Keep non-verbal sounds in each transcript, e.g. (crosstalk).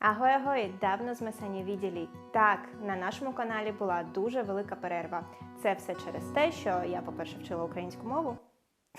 Агой, агой, давно з ми не виділи. Так, на нашому каналі була дуже велика перерва. Це все через те, що я, по-перше, вчила українську мову.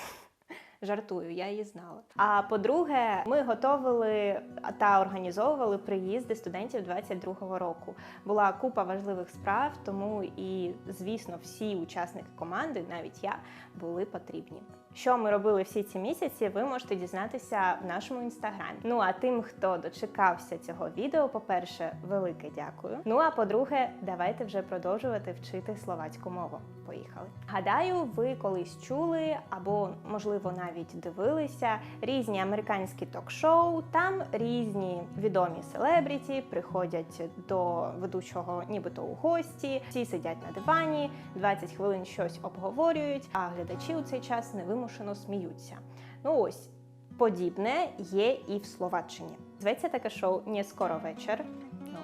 (laughs) Жартую, я її знала. А по-друге, ми готовили та організовували приїзди студентів 22-го року. Була купа важливих справ, тому і, звісно, всі учасники команди, навіть я, були потрібні. Що ми робили всі ці місяці, ви можете дізнатися в нашому інстаграмі. Ну а тим, хто дочекався цього відео, по-перше, велике дякую. Ну а по-друге, давайте вже продовжувати вчити словацьку мову. Поїхали. Гадаю, ви колись чули або, можливо, навіть дивилися різні американські ток-шоу. Там різні відомі селебріті приходять до ведучого, нібито у гості. Всі сидять на дивані, 20 хвилин щось обговорюють, а глядачі у цей час невимушено сміються. Ну ось. Подібне є і в Словаччині. Зветься таке шоу «Не скоро вечір. Ну,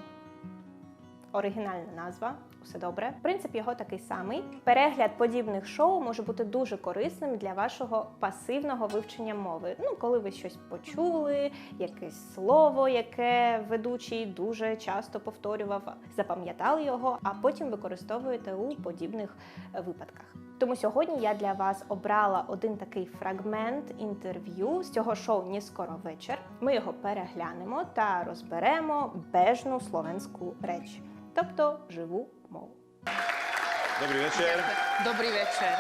оригінальна назва, усе добре. Принцип його такий самий. Перегляд подібних шоу може бути дуже корисним для вашого пасивного вивчення мови. Ну, коли ви щось почули, якесь слово, яке ведучий дуже часто повторював, запам'ятали його, а потім використовуєте у подібних е, випадках. Тому сьогодні я для вас обрала один такий фрагмент інтерв'ю з цього шоу «Ні скоро вечір. Ми його переглянемо та розберемо бежну словенську реч, тобто живу мову. Dobrý večer. Dobrý večer.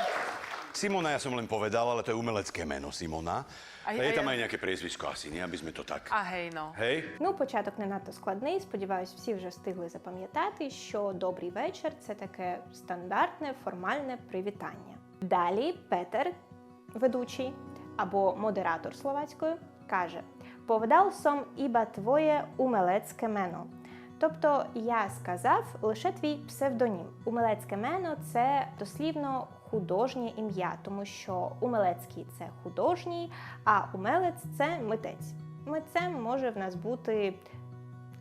Simona ja som len povedal, ale to je umelecké meno Simona. A je tam aj nejaké priezvisko asi, nie? Aby sme to tak... A hej no. Hej? Ну, початок не надто складний. Сподіваюсь, всі вже встигли запам'ятати, що добрий вечір це таке стандартне формальне привітання. Далі Петер, ведучий або модератор словацькою, каже: Повдав сом іба твоє умелецьке мено. Тобто я сказав лише твій псевдонім. Умелецьке мено це дослівно художнє ім'я, тому що умелецький це художній, а умелець це митець. Митцем може в нас бути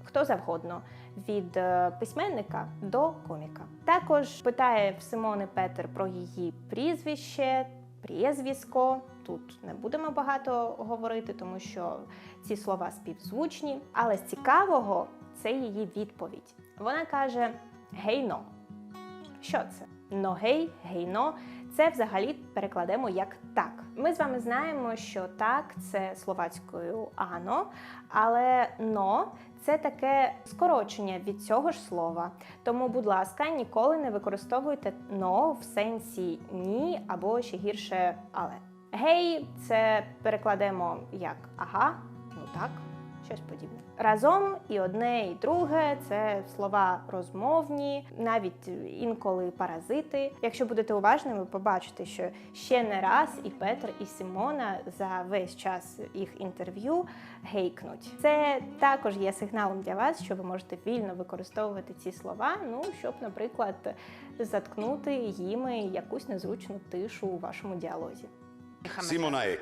хто завгодно від е, письменника до коміка. Також питає в Симони Петер про її прізвище, прізвисько. Тут не будемо багато говорити, тому що ці слова співзвучні. Але з цікавого це її відповідь. Вона каже: гейно. Що це? Но гей, гейно. Це взагалі перекладемо як так. Ми з вами знаємо, що так це словацькою ано, але но це таке скорочення від цього ж слова. Тому, будь ласка, ніколи не використовуйте но в сенсі ні або ще гірше але. Гей, це перекладемо як ага, ну так, щось подібне. Разом і одне, і друге це слова розмовні, навіть інколи паразити. Якщо будете уважними, ви побачите, що ще не раз і Петр, і Симона за весь час їх інтерв'ю гейкнуть. Це також є сигналом для вас, що ви можете вільно використовувати ці слова, ну щоб, наприклад, заткнути їми якусь незручну тишу у вашому діалозі. Necháme Simona je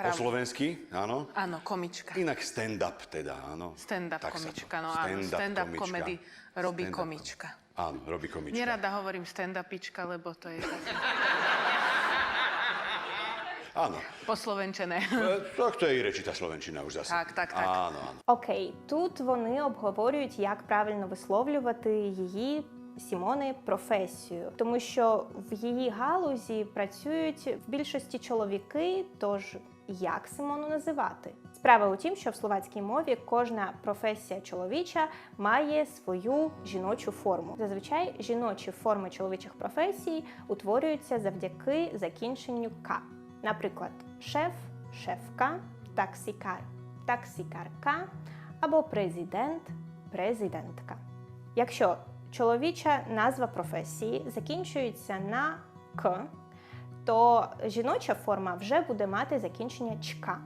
komička, po slovensky, áno. Áno, komička. Inak stand-up teda, áno. Stand-up Tak komička, no áno. stand-up komička. komedy robí Stand-up. komička. Áno, robí komička. Nerada hovorím stand-upička, lebo to je také Áno. poslovenčené. E, Tak to je i rečitá slovenčina už zase. Tak, tak, tak. Áno, áno. Окей, тут вони обговорюють, як правильно висловлювати її Сімони професію, тому що в її галузі працюють в більшості чоловіки. Тож як Симону називати? Справа у тім, що в словацькій мові кожна професія чоловіча має свою жіночу форму. Зазвичай жіночі форми чоловічих професій утворюються завдяки закінченню к. Наприклад, шеф, шефка, таксікар, таксікарка або президент, президентка. Якщо чоловіча назва професії закінчується на к, то жіноча форма вже буде мати закінчення чка.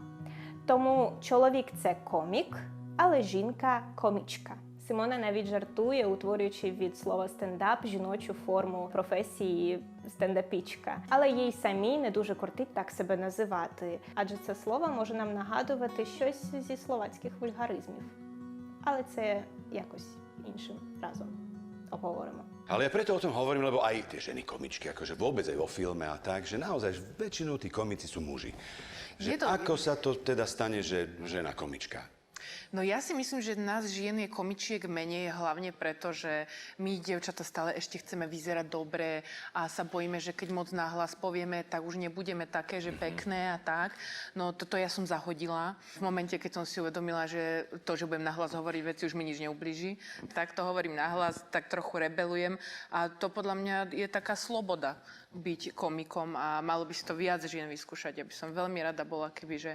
Тому чоловік це комік, але жінка комічка. Симона навіть жартує, утворюючи від слова стендап жіночу форму професії стендапічка. Але їй самій не дуже кортить так себе називати, адже це слово може нам нагадувати щось зі словацьких вульгаризмів. Але це якось іншим разом hovorím. Ale ja preto o tom hovorím, lebo aj tie ženy komičky, akože vôbec aj vo filme a tak, že naozaj väčšinou tí komici sú muži. Že to... Ako sa to teda stane, že žena komička? No ja si myslím, že nás žien je komičiek menej hlavne preto, že my, dievčata, stále ešte chceme vyzerať dobre a sa bojíme, že keď moc nahlas povieme, tak už nebudeme také, že pekné a tak. No toto ja som zahodila. V momente, keď som si uvedomila, že to, že budem nahlas hovoriť veci, už mi nič neublíži, tak to hovorím nahlas, tak trochu rebelujem a to podľa mňa je taká sloboda byť komikom a malo by si to viac žien vyskúšať. Ja by som veľmi rada bola, keby, že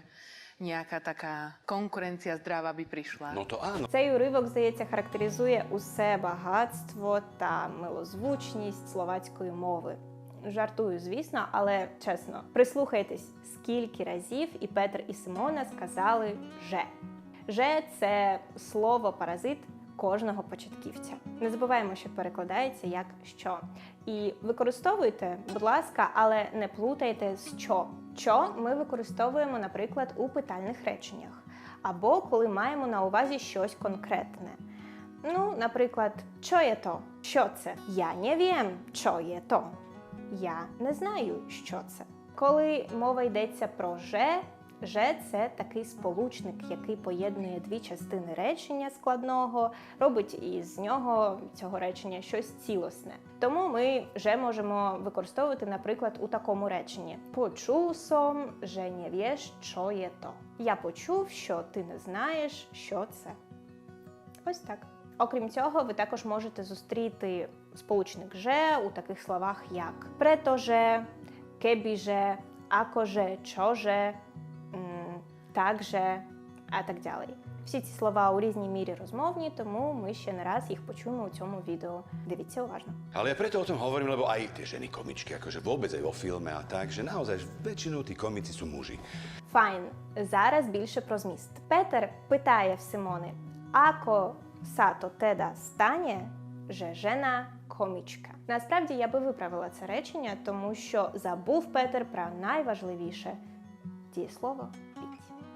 nejaká taká konkurencia zdravá by prišla. No to áno. Цей уривок, здається, характеризує усе багатство та милозвучність словацької мови. Жартую, звісно, але чесно, прислухайтесь, скільки разів і Петр, і Симона сказали «же». «Же» – це слово паразит кожного початківця. Не забуваємо, що перекладається як що. І використовуйте, будь ласка, але не плутайте з що. Що ми використовуємо, наприклад, у питальних реченнях, або коли маємо на увазі щось конкретне. Ну, наприклад, що є то? Що це? Я не wiem, що є то. Я не знаю, що це. Коли мова йдеться про же, же це такий сполучник, який поєднує дві частини речення складного, робить із нього цього речення щось цілісне. Тому ми же можемо використовувати, наприклад, у такому реченні: Почув сом, же не вєш, що є то. Я почув, що ти не знаєш, що це. Ось так. Окрім цього, ви також можете зустріти сполучник же у таких словах, як претоже, кебіже, акоже, чоже, также, а так далі. Всі ці слова у різній мірі розмовні, тому ми ще не раз їх почуємо у цьому відео. Дивіться уважно. Ale ja preto o tom hovorím, lebo aj tie ženy komičky, akože vôbec aj vo filme a tak, že naozaj väčšinou tí komici sú muži. Файн. Зараз більше про зміст. Петер питає в Симони: Ако сато теда стане, же жена комічка. Насправді я би виправила це речення, тому що забув Петер про найважливіше дієслово.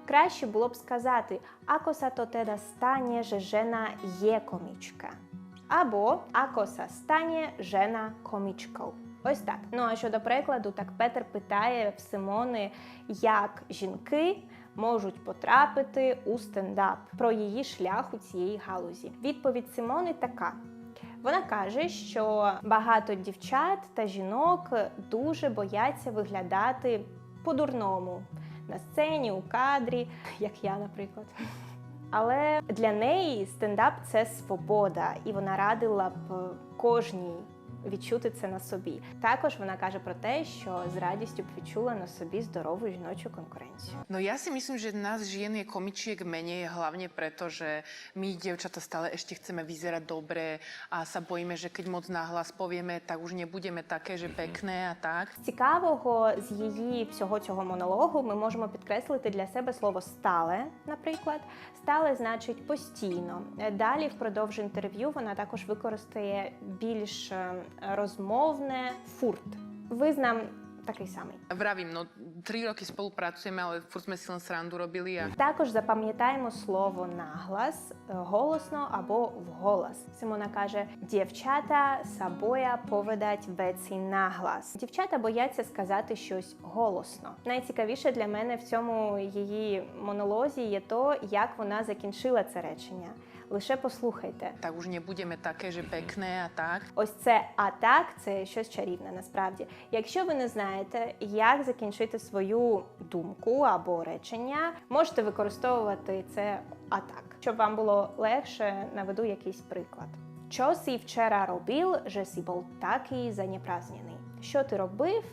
Краще було б сказати Ако сато теда стане, же жена є комічка. Або Акоса стане жена комічкою. Ось так. Ну а щодо прикладу, так Петер питає в Симони, як жінки можуть потрапити у стендап про її шлях у цієї галузі. Відповідь Симони така. Вона каже, що багато дівчат та жінок дуже бояться виглядати по-дурному на сцені, у кадрі, (laughs) як я, наприклад. Але для неї стендап це свобода, і вона радила б кожній відчути це на собі. Також вона каже про те, що з радістю б відчула на собі здорову жіночу конкуренцію. No ja si myslím, že nás žien je komičiek menej hlavne preto, že my, dievčata, stále ešte chceme vyzerať dobre a sa bojíme, že keď moc nahlas povieme, tak už nebudeme také, že pekné a tak. Цікавого з її всього цього монологу ми можемо підкреслити для себе слово стале, наприклад. Стале значить постійно. Далі, впродовж інтерв'ю, вона також використає більш е, розмовне фурт. Визнам такий самий. Vravím, no tri roky spolupracujeme, ale furt sme si len srandu robili Також запам'ятаємо слово наглас е, голосно або вголос. Симона каже: дівчата сабоя поведать веці наглас. Дівчата бояться сказати щось голосно. Найцікавіше для мене в цьому її монолозі є то, як вона закінчила це речення. Лише послухайте. tak už nebudeme také, že pekné a tak. Ось це а так це щось чарівне насправді. Якщо ви не знаєте, як закінчити свою думку або речення, можете використовувати це а так. Щоб вам було легше, наведу якийсь приклад. Що си вчора робив, же си був такий занепразнений? Що ти робив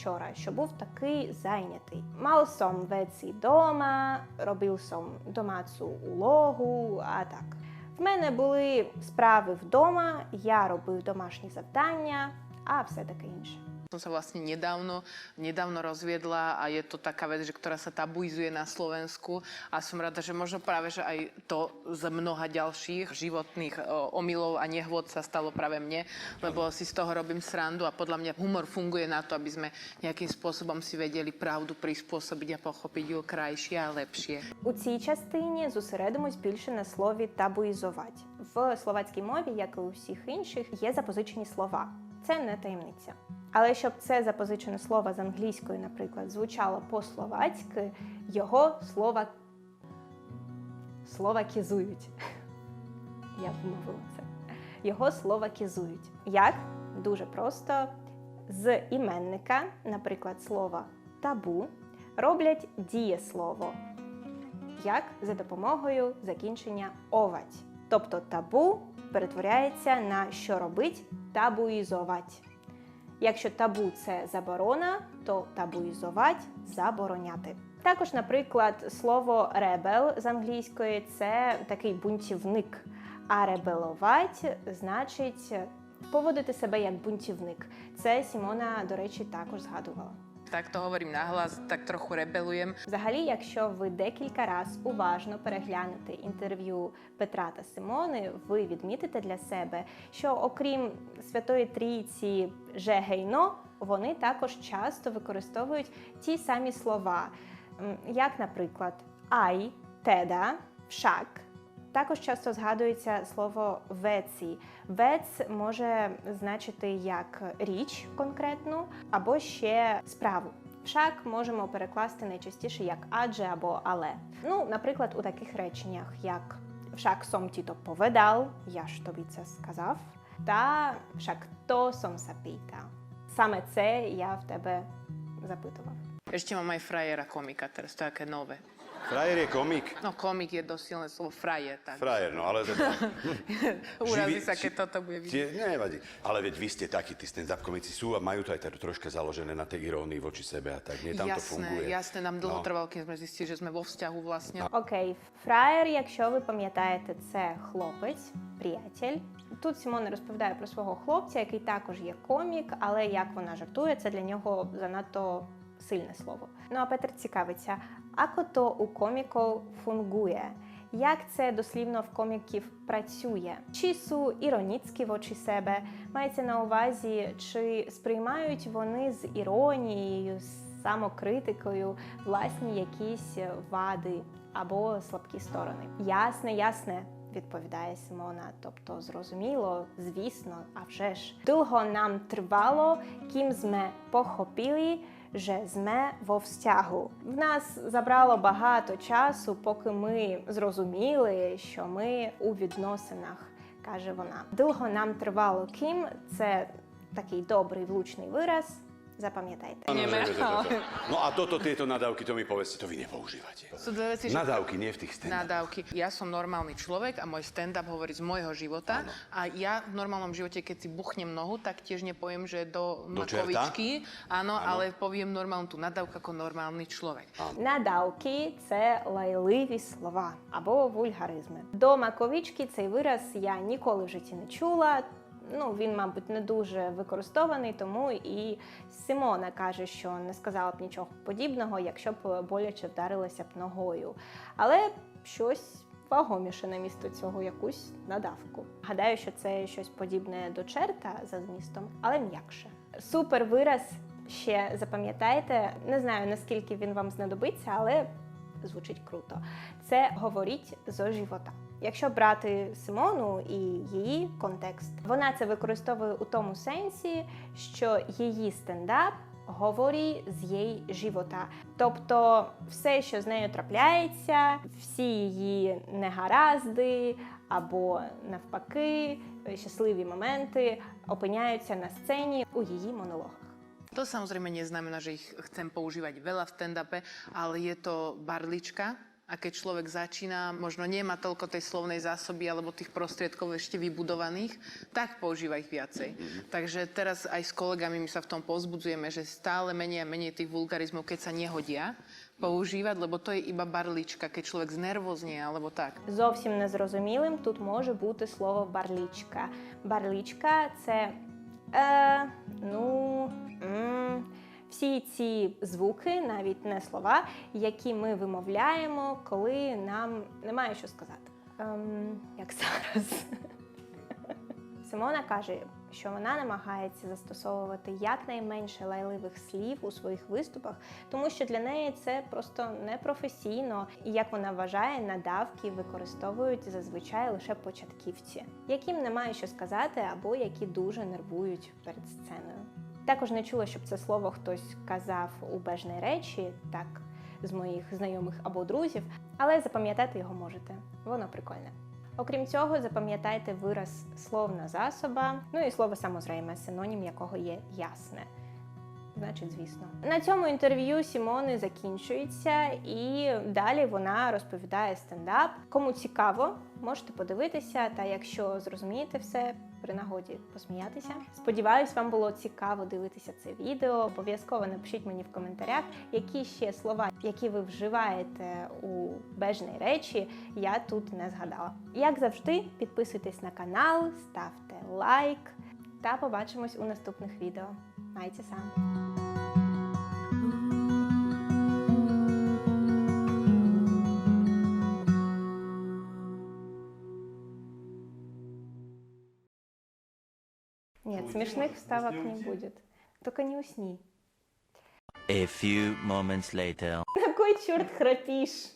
вчора, що був такий зайнятий? Мав сом веці дома, робив сом домацу улогу, а так. В мене були справи вдома, я робив домашні завдання, а все таке інше. Som sa vlastne nedávno, nedávno rozviedla a je to taká vec, že, ktorá sa tabuizuje na Slovensku a som rada, že možno práve, že aj to z mnoha ďalších životných o, omylov a nehôd sa stalo práve mne, lebo si z toho robím srandu a podľa mňa humor funguje na to, aby sme nejakým spôsobom si vedeli pravdu prispôsobiť a pochopiť ju krajšie a lepšie. У цій частині зосередимось більше на слові табуїзувати. В словацькій мові, як і у всіх інших, є запозичені слова. Це не таємниця. Але щоб це запозичене слово з англійської, наприклад, звучало по-словацьки, його слова словакізують. Я вимовила це. Його словакізують. Як? Дуже просто з іменника, наприклад, слова табу, роблять дієслово. Як за допомогою закінчення овать. Тобто табу перетворяється на що робить табуїзовать. Якщо табу це заборона, то табуїзувати забороняти. Також, наприклад, слово ребел з англійської це такий бунтівник, а ребеловать значить поводити себе як бунтівник. Це Сімона, до речі, також згадувала. Tak to hovorím nahlas, tak trochu rebelujem. Взагалі, якщо ви декілька раз уважно переглянете інтерв'ю Петра та Симони, ви відмітите для себе, що окрім Святої Трійці Жегейно, вони також часто використовують ті самі слова, як, наприклад, ай, теда, вшак. Також часто згадується слово веці. Вец може значити як річ конкретну або ще справу. Вшак можемо перекласти найчастіше як адже або але. Ну, наприклад, у таких реченнях, як som ti to povedal, я ж тобі це сказав, та to som sa pýtal. Саме це я в тебе запитував. Ešte mám aj frajera komika, to je nové. Frajer je komik. No komik je dosť slovo, frajer, tak. Frajer, no ale teda... Urazí sa, keď toto bude vidieť. Tie, nevadí. Ale veď vy ste takí, tí stand-up komici sú a majú to aj tak troška založené na tej irónii voči sebe a tak. Nie, tam jasné, to funguje. jasné, nám dlho No. trvalo, keď sme zistili, že sme vo vzťahu vlastne. Окей, фраєр, якщо ви пам'ятаєте, це хлопець, приятель. Тут Сімона розповідає про свого хлопця, який також є комік, але як вона жартує, це для нього занадто сильне слово. Ну а Петр цікавиться, ако то у коміків фунгує? Як це дослівно в коміків працює? Чи су іроніцькі в очі себе? Мається на увазі, чи сприймають вони з іронією, з самокритикою власні якісь вади або слабкі сторони? Ясне, ясне. Відповідає Симона, тобто зрозуміло, звісно, а вже ж довго нам тривало, ким зме похопили, že зме во vzťahu. В нас забрало багато часу, поки ми зрозуміли, що ми у відносинах, каже вона. Довго нам тривало кім, це такий добрий влучний вираз. Запам'ятайте. Áno, Ideme. že- že- že- že- No a toto, tieto nadávky, to mi povedzte, to vy nepoužívate. Sú dve veci, že Nadávky, nie v tých stand nadávky. Ja som normálny človek a môj stand-up hovorí z môjho života. Áno. A ja v normálnom živote, keď si buchnem nohu, tak tiež nepoviem, že do, Do čerta? makovičky. Áno, Áno. ale poviem normálnu tú nadávku ako normálny človek. Надавки це лайливі слова або вульгаризми. До маковічки цей вираз я ніколи в житті не чула. Ну, він, мабуть, не дуже використований, тому і Симона каже, що не сказала б нічого подібного, якщо б боляче вдарилася б ногою. Але щось вагоміше на місто цього, якусь надавку. Гадаю, що це щось подібне до черта за змістом, але м'якше. Супер вираз ще запам'ятайте. Не знаю наскільки він вам знадобиться, але звучить круто. Це говоріть зо живота. Якщо брати Симону і її контекст, вона це використовує у тому сенсі, що її стендап говорить з її живота. Тобто все, що з нею трапляється, всі її негаразди або навпаки, щасливі моменти опиняються на сцені у її монологах. To samozrejme neznamená, že ich chcem používať veľa v stand-upe, ale je to barlička. A keď človek začína, možno nemá toľko tej slovnej zásoby alebo tých prostriedkov ešte vybudovaných, tak používa ich viacej. Takže teraz aj s kolegami my sa v tom povzbudzujeme, že stále menej a menej tých vulgarizmov, keď sa nehodia, používať, lebo to je iba barlička, keď človek znervoznie alebo tak. Зовсім незрозумілим тут може бути слово барлічка. Барлічка це е, ну, м, всі ці звуки, навіть не слова, які ми вимовляємо, коли нам немає що сказати. Ем, як зараз. (laughs) Симона каже, що вона намагається застосовувати якнайменше лайливих слів у своїх виступах, тому що для неї це просто непрофесійно, і як вона вважає, надавки використовують зазвичай лише початківці, яким немає що сказати або які дуже нервують перед сценою. Також не чула, щоб це слово хтось казав у бежній речі, так з моїх знайомих або друзів. але запам'ятати його можете. Воно прикольне. Окрім цього, запам'ятайте вираз словна засоба, ну і слово самозрейме, синонім якого є ясне. Значить, звісно. На цьому інтерв'ю Сімони закінчується, і далі вона розповідає стендап. Кому цікаво, можете подивитися. Та якщо зрозумієте все, при нагоді посміятися. Сподіваюсь, вам було цікаво дивитися це відео. Обов'язково напишіть мені в коментарях, які ще слова, які ви вживаєте у бежній речі, я тут не згадала. Як завжди, підписуйтесь на канал, ставте лайк та побачимось у наступних відео. Майте сам! Смешных вставок не будет. Только не усни. A few moments later. На кой черт храпишь?